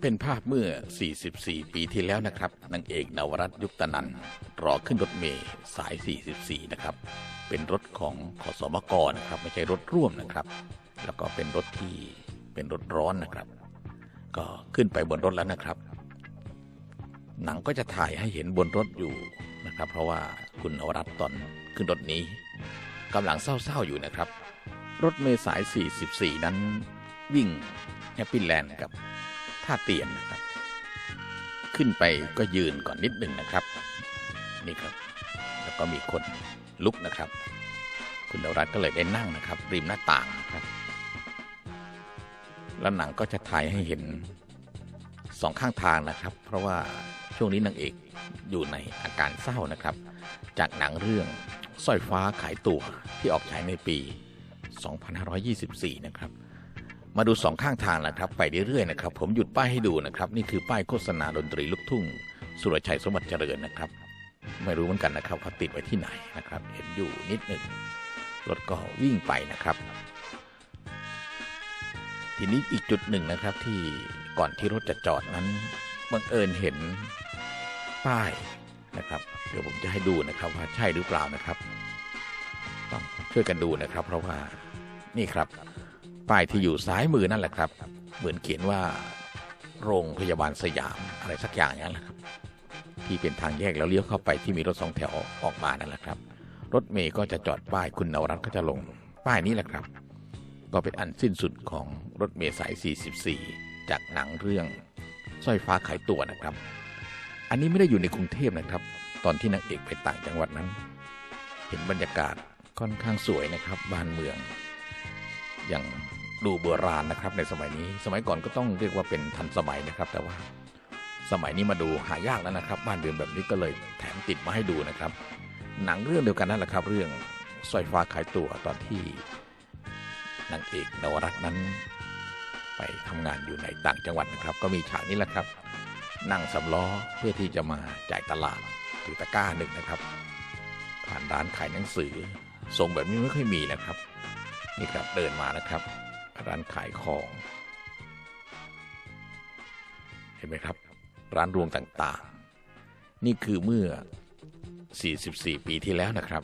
เป็นภาพเมื่อ 44 ปีที่แล้วนะครับ นางเอกนวรัตน์ยุคตนันท์รอขึ้นรถเมล์สาย 44 นะครับ เป็นรถของขอสมกนะครับ ไม่ใช่รถร่วมนะครับ แล้วก็เป็นรถที่เป็นรถร้อนนะครับ ก็ขึ้นไปบนรถแล้วนะครับ หนังก็จะถ่ายให้เห็นบนรถอยู่นะครับ เพราะว่าคุณนวรัตน์ตอนขึ้นรถนี้กำลังเศร้าๆอยู่นะครับ รถเมล์สาย 44 นั้นวิ่งแฮปปี้แลนด์กับ ท่าเตียนนะครับ ขึ้นไปก็ยืนก่อนนิดหนึ่งนะครับ นี่ครับ แล้วก็มีคนลุกนะครับ คุณนวรัตน์ก็เลยได้นั่งนะครับ ริมหน้าต่างนะครับ แล้วหนังก็จะถ่ายให้เห็นสองข้างทางนะครับ เพราะว่าช่วงนี้นางเอกอยู่ในอาการเศร้านะครับ จากหนังเรื่องสร้อยฟ้าขายตัวที่ออกฉายในปี 2524 นะครับ มาดูสองข้างทางนะครับ ไปเรื่อยๆนะครับ ผมหยุดป้ายให้ดูนะครับ นี่คือป้ายโฆษณาดนตรีลูกทุ่ง สุรชัยสมบัติเจริญนะครับ ไม่รู้เหมือนกันนะครับเขาติดไว้ที่ไหนนะครับ เห็นอยู่นิดหนึ่งรถก็วิ่งไปนะครับ ทีนี้อีกจุดหนึ่งนะครับ ที่ก่อนที่รถจะจอดนั้นบังเอิญเห็นป้ายนะครับ เดี๋ยวผมจะให้ดูนะครับว่าใช่หรือเปล่านะครับต้องช่วยกันดูนะครับ เพราะว่านี่ครับ ป้ายที่อยู่ซ้ายมือนั่นแหละครับ เหมือนเขียนว่า โรงพยาบาลสยามอะไรสักอย่างอย่างนั้นแหละครับ ที่เป็นทางแยกแล้วเลี้ยวเข้าไปที่มีรถสองแถวออกมานั่นแหละครับ รถเมย์ก็จะจอดป้ายคุณนวรัตน์ก็จะลงป้ายนี้แหละครับ ก็เป็นอันสิ้นสุดของรถเมล์สาย 44 จากหนังเรื่องสร้อยฟ้าขายตัวนะครับ อันนี้ไม่ได้อยู่ในกรุงเทพนะครับ ตอนที่นางเอกไปต่างจังหวัดนั้น เห็นบรรยากาศค่อนข้างสวยนะครับ บ้านเมืองอย่าง ดูโบราณนะครับ ในสมัยนี้ สมัยก่อนก็ต้องเรียกว่าเป็นทันสมัยนะครับ แต่ว่าสมัยนี้มาดูหายากแล้วนะครับ บ้านเรือนแบบนี้ก็เลยแถมติดมาให้ดูนะครับ หนังเรื่องเดียวกันนั่นแหละครับ เรื่องสร้อยฟ้าขายตัวตอนที่นางเอกนวรัตน์นั้น ไปทำงานอยู่ในต่างจังหวัดนะครับ ก็มีฉากนี้แหละครับ นั่งสำล้อเพื่อที่จะมาจ่ายตลาดถือตะกร้าหนึ่งนะครับ ผ่านร้านขายหนังสือทรงแบบนี้ไม่ค่อยมีนะครับ นี่ครับเดินมานะครับ ร้านขายของ เห็นไหมครับ ร้านรวงต่างๆ นี่คือเมื่อ 44 ปีที่แล้วนะครับ